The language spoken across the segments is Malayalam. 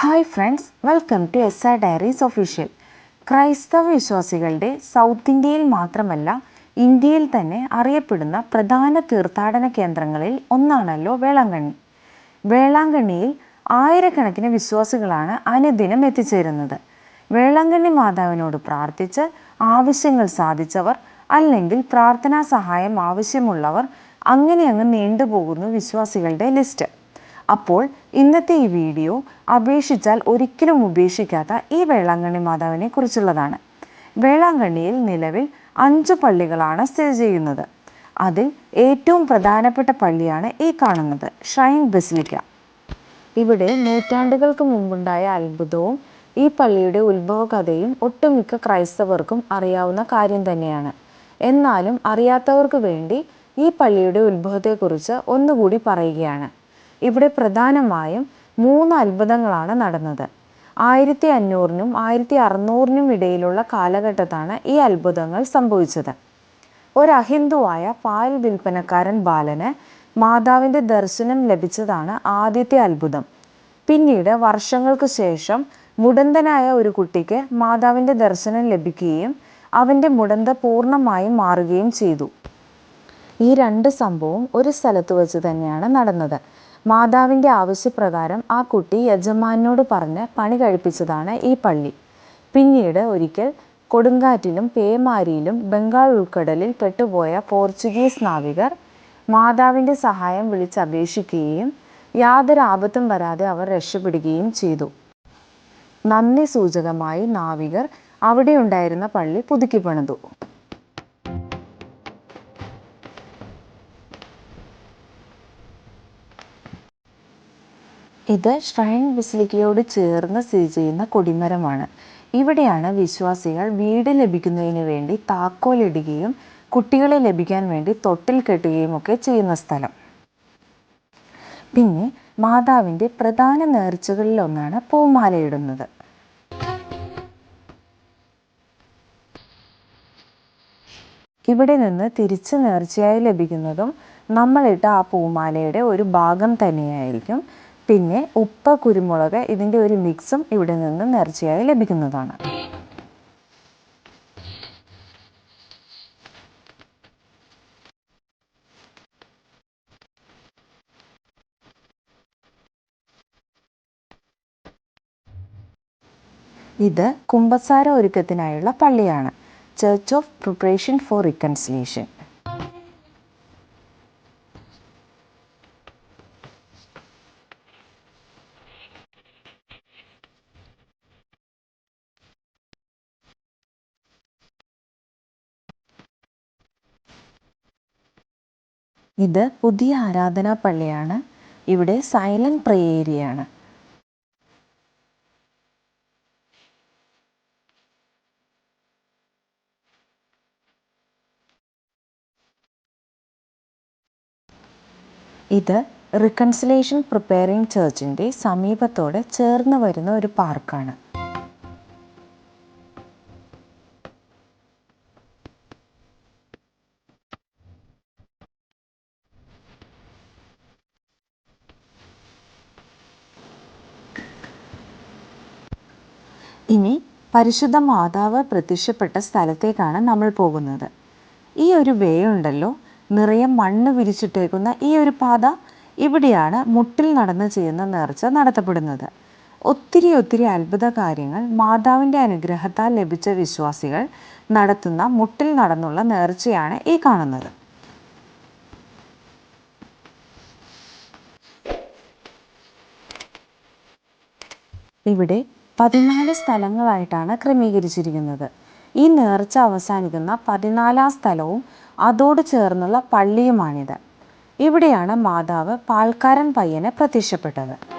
Hi friends welcome to S R diaries official. ക്രൈസ്തവ വിശ്വാസികളുടെ സൗത്ത് ഇന്ത്യയിൽ മാത്രമല്ല ഇന്ത്യയിൽ തന്നെ അറിയപ്പെടുന്ന പ്രധാന തീർത്ഥാടന കേന്ദ്രങ്ങളിൽ ഒന്നാണല്ലോ വേളാങ്കണ്ണി. വേളാങ്കണ്ണിയിൽ ആയിരക്കണക്കിന് വിശ്വാസികളാണ് അനുദിനം എത്തിച്ചേരുന്നത്. വേളാങ്കണ്ണി മാതാവിനോട് പ്രാർത്ഥിച്ച് ആവശ്യങ്ങൾ സാധിച്ചവർ അല്ലെങ്കിൽ പ്രാർത്ഥനാ സഹായം ആവശ്യമുള്ളവർ അങ്ങനെ അങ്ങ് നീണ്ടുപോകുന്നു വിശ്വാസികളുടെ ലിസ്റ്റ്. അപ്പോൾ ഇന്നത്തെ ഈ വീഡിയോ അപേക്ഷിച്ചാൽ ഒരിക്കലും ഉപേക്ഷിക്കാത്ത ഈ വേളാങ്കണ്ണി മാതാവിനെ കുറിച്ചുള്ളതാണ്. വേളാങ്കണ്ണിയിൽ നിലവിൽ അഞ്ച് പള്ളികളാണ് സ്ഥിതി ചെയ്യുന്നത്. അതിൽ ഏറ്റവും പ്രധാനപ്പെട്ട പള്ളിയാണ് ഈ കാണുന്നത് ഷൈൻ ബസിലിക്ക. ഇവിടെ നൂറ്റാണ്ടുകൾക്ക് മുമ്പുണ്ടായ അത്ഭുതവും ഈ പള്ളിയുടെ ഉത്ഭവ കഥയും ഒട്ടുമിക്ക ക്രൈസ്തവർക്കും അറിയാവുന്ന കാര്യം തന്നെയാണ്. എന്നാലും അറിയാത്തവർക്ക് വേണ്ടി ഈ പള്ളിയുടെ ഉത്ഭവത്തെക്കുറിച്ച് ഒന്നുകൂടി പറയുകയാണ്. ഇവിടെ പ്രധാനമായും മൂന്ന് അത്ഭുതങ്ങളാണ് നടന്നത്. ആയിരത്തി അഞ്ഞൂറിനും ആയിരത്തി അറുന്നൂറിനും ഇടയിലുള്ള കാലഘട്ടത്താണ് ഈ അത്ഭുതങ്ങൾ സംഭവിച്ചത്. ഒരു അഹിന്ദുവായ പാൽ വിൽപ്പനക്കാരൻ ബാലന് മാതാവിന്റെ ദർശനം ലഭിച്ചതാണ് ആദ്യത്തെ അത്ഭുതം. പിന്നീട് വർഷങ്ങൾക്ക് ശേഷം മുടന്തനായ ഒരു കുട്ടിക്ക് മാതാവിന്റെ ദർശനം ലഭിക്കുകയും അവന്റെ മുടന്ത പൂർണമായും മാറുകയും ചെയ്തു. ഈ രണ്ട് സംഭവം ഒരു സ്ഥലത്ത് വെച്ച് തന്നെയാണ് നടന്നത്. മാതാവിന്റെ ആവശ്യപ്രകാരം ആ കുട്ടി യജമാനോട് പറഞ്ഞ് പണി കഴിപ്പിച്ചതാണ് ഈ പള്ളി. പിന്നീട് ഒരിക്കൽ കൊടുങ്കാറ്റിലും പേമാരിയിലും ബംഗാൾ ഉൾക്കടലിൽ പെട്ടുപോയ പോർച്ചുഗീസ് നാവികർ മാതാവിന്റെ സഹായം വിളിച്ചപേക്ഷിക്കുകയും യാതൊരു ആപത്തും വരാതെ അവർ രക്ഷപ്പെടുകയും ചെയ്തു. നന്ദി സൂചകമായി നാവികർ അവിടെ ഉണ്ടായിരുന്ന പള്ളി പുതുക്കി പണിതു ഇത് ഷ്രൈൻ ബസിലിക്കയോട് ചേർന്ന് സ്ഥിതി ചെയ്യുന്ന കൊടിമരമാണ്. ഇവിടെയാണ് വിശ്വാസികൾ വീട് ലഭിക്കുന്നതിന് വേണ്ടി താക്കോലിടുകയും കുട്ടികളെ ലഭിക്കാൻ വേണ്ടി തൊട്ടിൽ കെട്ടുകയും ഒക്കെ ചെയ്യുന്ന സ്ഥലം. പിന്നെ മാതാവിന്റെ പ്രധാന നേർച്ചകളിലൊന്നാണ് പൂമാലയിടുന്നത്. ഇവിടെ നിന്ന് തിരിച്ച് നേർച്ചയായി ലഭിക്കുന്നതും നമ്മളിട്ട ആ പൂമാലയുടെ ഒരു ഭാഗം തന്നെയായിരിക്കും. പിന്നെ ഉപ്പ് കുരുമുളക് ഇതിന്റെ ഒരു മിക്സും ഇവിടെ നിന്ന് നേർച്ചയായി ലഭിക്കുന്നതാണ്. ഇത് കുമ്പസാര ഒരുക്കത്തിനായുള്ള പള്ളിയാണ്. Church of preparation for reconciliation ഇത് പുതിയ ആരാധനാ പള്ളിയാണ്. ഇവിടെ സൈലന്റ് പ്രേ ഏരിയയാണ്. ഇത് റിക്കൺസിലേഷൻ പ്രിപ്പയറിംഗ് ചർച്ചിന്റെ സമീപത്തോടെ ചേർന്ന് വരുന്ന ഒരു പാർക്കാണ്. ഇനി പരിശുദ്ധ മാതാവ് പ്രത്യക്ഷപ്പെട്ട സ്ഥലത്തേക്കാണ് നമ്മൾ പോകുന്നത്. ഈ ഒരു വേ ഉണ്ടല്ലോ. നിറയെ മണ്ണ് വിരിച്ചിട്ടേക്കുന്ന ഈ ഒരു പാത ഇവിടെയാണ് മുട്ടിൽ നടന്ന് ചെയ്യുന്ന നേർച്ച നടത്തപ്പെടുന്നത്. ഒത്തിരി ഒത്തിരി അത്ഭുത കാര്യങ്ങൾ മാതാവിന്റെ അനുഗ്രഹത്താൽ ലഭിച്ച വിശ്വാസികൾ നടത്തുന്ന മുട്ടിൽ നടന്നുള്ള നേർച്ചയാണ് ഈ കാണുന്നത്. ഇവിടെ പതിനാല് സ്ഥലങ്ങളായിട്ടാണ് ക്രമീകരിച്ചിരിക്കുന്നത്. ഈ നേർച്ച അവസാനിക്കുന്ന പതിനാലാം സ്ഥലവും അതോട് ചേർന്നുള്ള പള്ളിയുമാണിത്. ഇവിടെയാണ് മാതാവ് പാൽക്കാരൻ പയ്യന് പ്രത്യക്ഷപ്പെട്ടത്.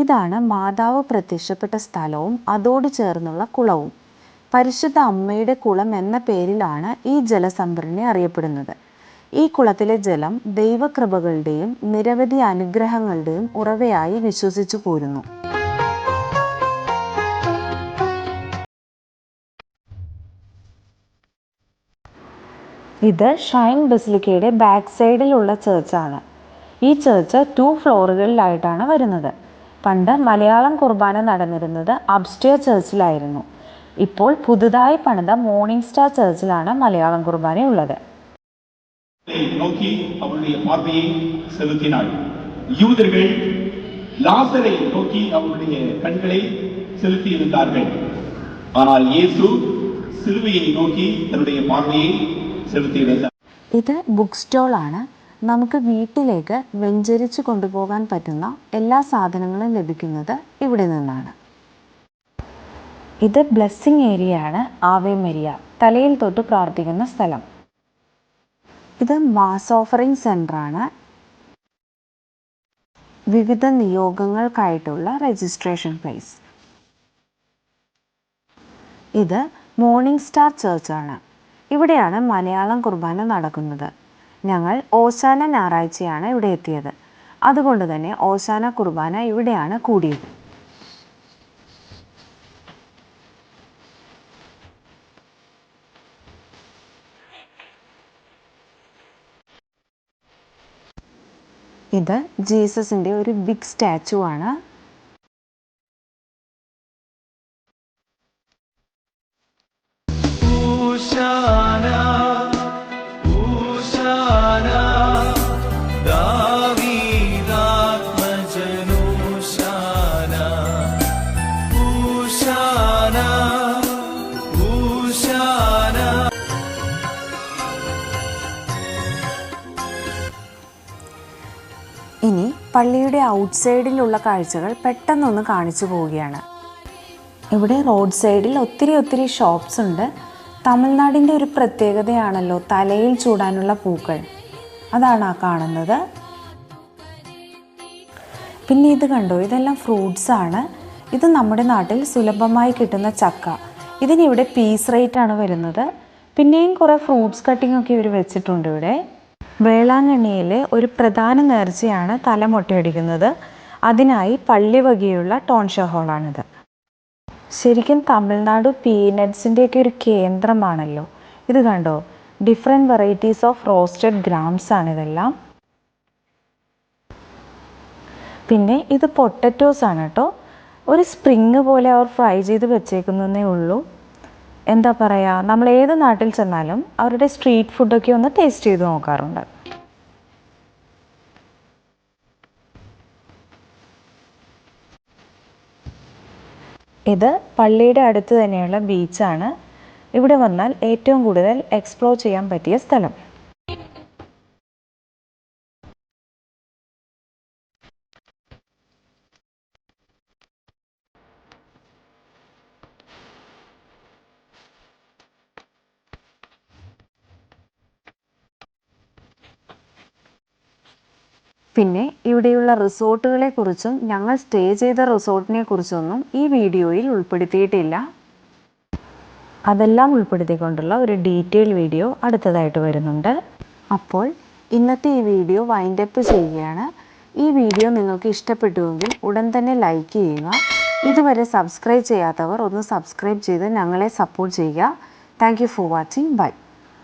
ഇതാണ് മാതാവ് പ്രത്യക്ഷപ്പെട്ട സ്ഥലവും അതോട് ചേർന്നുള്ള കുളവും. പരിശുദ്ധ അമ്മയുടെ കുളം എന്ന പേരിലാണ് ഈ ജലസംഭരണി അറിയപ്പെടുന്നത്. ഈ കുളത്തിലെ ജലം ദൈവകൃപകളുടെയും നിരവധി അനുഗ്രഹങ്ങളുടെയും ഉറവയായി വിശ്വസിച്ചു പോരുന്നു. ഇത് ഷൈൻ ബസിലിക്കയുടെ ബാക്ക് സൈഡിലുള്ള ചേർച്ചാണ്. ഈ ചേർച്ച് ടു ഫ്ലോറുകളിലായിട്ടാണ് വരുന്നത്. പണ്ട് മലയാളം കുർബാന നടന്നിരുന്നത് അബ്സ്റ്റേർ ചേർച്ചിലായിരുന്നു ഇപ്പോൾ പുതുതായി പണിത മോർണിംഗ് സ്റ്റാർ ചേർച്ചിലാണ് മലയാളം കുർബാന ഉള്ളത് நோக்கி அவருடைய பார்வையை செலுத்தினாள் யூதர்கள் லாசரை நோக்கி அவருடைய கண்களை செலுத்தி இருந்தார்கள் ஆனால் இயேசு சிலுவையை நோக்கி தன்னுடைய பார்வையை செலுத்தியிருந்தார் ഇത് ബുക്ക് സ്റ്റോളാണ് നമുക്ക് വീട്ടിലേക്ക് വെഞ്ചരിച്ച് കൊണ്ടുപോകാൻ പറ്റുന്ന എല്ലാ സാധനങ്ങളും ലഭിക്കുന്നത് ഇവിടെ നിന്നാണ്. ഇത് ബ്ലെസ്സിങ് ഏരിയ ആണ് ആവേ മരിയ തലയിൽ തൊട്ട് പ്രാർത്ഥിക്കുന്ന സ്ഥലം. ഇത് മാസ് ഓഫറിംഗ് സെന്ററാണ് വിവിധ നിയോഗങ്ങൾക്കായിട്ടുള്ള രജിസ്ട്രേഷൻ പ്ലേസ്. ഇത് മോർണിംഗ് സ്റ്റാർ ചർച്ച് ആണ് ഇവിടെയാണ് മലയാളം കുർബാന നടക്കുന്നത്. ഞങ്ങൾ ഓശാന ഞായറാഴ്ചയാണ് ഇവിടെ എത്തിയത്. അതുകൊണ്ട് തന്നെ ഓശാന കുർബാന ഇവിടെയാണ് കൂടിയത്. ഇത് ജീസസിന്റെ ഒരു ബിഗ് സ്റ്റാച്ചു ആണ്. Hosanna, ഇനി പള്ളിയുടെ ഔട്ട്സൈഡിലുള്ള കാഴ്ചകൾ പെട്ടെന്നൊന്ന് കാണിച്ചു പോവുകയാണ്. ഇവിടെ റോഡ് സൈഡിൽ ഒത്തിരി ഒത്തിരി ഷോപ്സ് ഉണ്ട്. തമിഴ്നാടിന്റെ ഒരു പ്രത്യേകതയാണല്ലോ തലയിൽ ചൂടാനുള്ള പൂക്കൾ. അതാണ് ആ കാണുന്നത്. പിന്നെ ഇത് കണ്ടോ? ഇതെല്ലാം ഫ്രൂട്ട്സ് ആണ്. ഇത് നമ്മുടെ നാട്ടിൽ സുലഭമായി കിട്ടുന്ന ചക്ക. ഇതിനിവിടെ പീസ് റേറ്റ് ആണ് വരുന്നത്. പിന്നെയും കുറേ ഫ്രൂട്ട്സ് കട്ടിംഗ് ഒക്കെ ഇവർ വെച്ചിട്ടുണ്ട് ഇവിടെ. വേളാങ്കണ്ണിയിലെ ഒരു പ്രധാന നേർച്ചയാണ് തല മൊട്ടയടിക്കുന്നത് അതിനായി പള്ളി വകയുള്ള ടോൺഷോ ഹോളാണിത്. ശരിക്കും തമിഴ്നാട് പീനട്സിന്റെയൊക്കെ ഒരു കേന്ദ്രമാണല്ലോ. ഇത് കണ്ടോ? Different varieties of roasted grams ആണ് ഇതെല്ലാം. പിന്നെ ഇത് പൊട്ടറ്റോസ് ആണ് കേട്ടോ. ഒരു സ്പ്രിങ് പോലെ അവർ ഫ്രൈ ചെയ്ത് വെച്ചേക്കുന്നതേ ഉള്ളൂ. എന്താ പറയുക നമ്മൾ ഏത് നാട്ടിൽ ചെന്നാലും അവരുടെ സ്ട്രീറ്റ് ഫുഡൊക്കെ ഒന്ന് ടേസ്റ്റ് ചെയ്ത് നോക്കാറുണ്ട്. ഇത് പള്ളിയുടെ അടുത്ത് തന്നെയുള്ള ബീച്ചാണ് ഇവിടെ വന്നാൽ ഏറ്റവും കൂടുതൽ എക്സ്പ്ലോർ ചെയ്യാൻ പറ്റിയ സ്ഥലം. പിന്നെ ഇവിടെയുള്ള റിസോർട്ടുകളെ കുറിച്ചും ഞങ്ങൾ സ്റ്റേ ചെയ്ത റിസോർട്ടിനെ കുറിച്ചൊന്നും ഈ വീഡിയോയിൽ ഉൾപ്പെടുത്തിയിട്ടില്ല. അതെല്ലാം ഉൾപ്പെടുത്തിക്കൊണ്ടുള്ള ഒരു ഡീറ്റെയിൽ വീഡിയോ അടുത്തതായിട്ട് വരുന്നുണ്ട്. അപ്പോൾ ഇന്നത്തെ ഈ വീഡിയോ വൈൻഡപ്പ് ചെയ്യുകയാണ്. ഈ വീഡിയോ നിങ്ങൾക്ക് ഇഷ്ടപ്പെട്ടുവെങ്കിൽ ഉടൻ തന്നെ ലൈക്ക് ചെയ്യുക. ഇതുവരെ സബ്സ്ക്രൈബ് ചെയ്യാത്തവർ ഒന്ന് സബ്സ്ക്രൈബ് ചെയ്ത് ഞങ്ങളെ സപ്പോർട്ട് ചെയ്യുക. Thank for watching. ബൈ.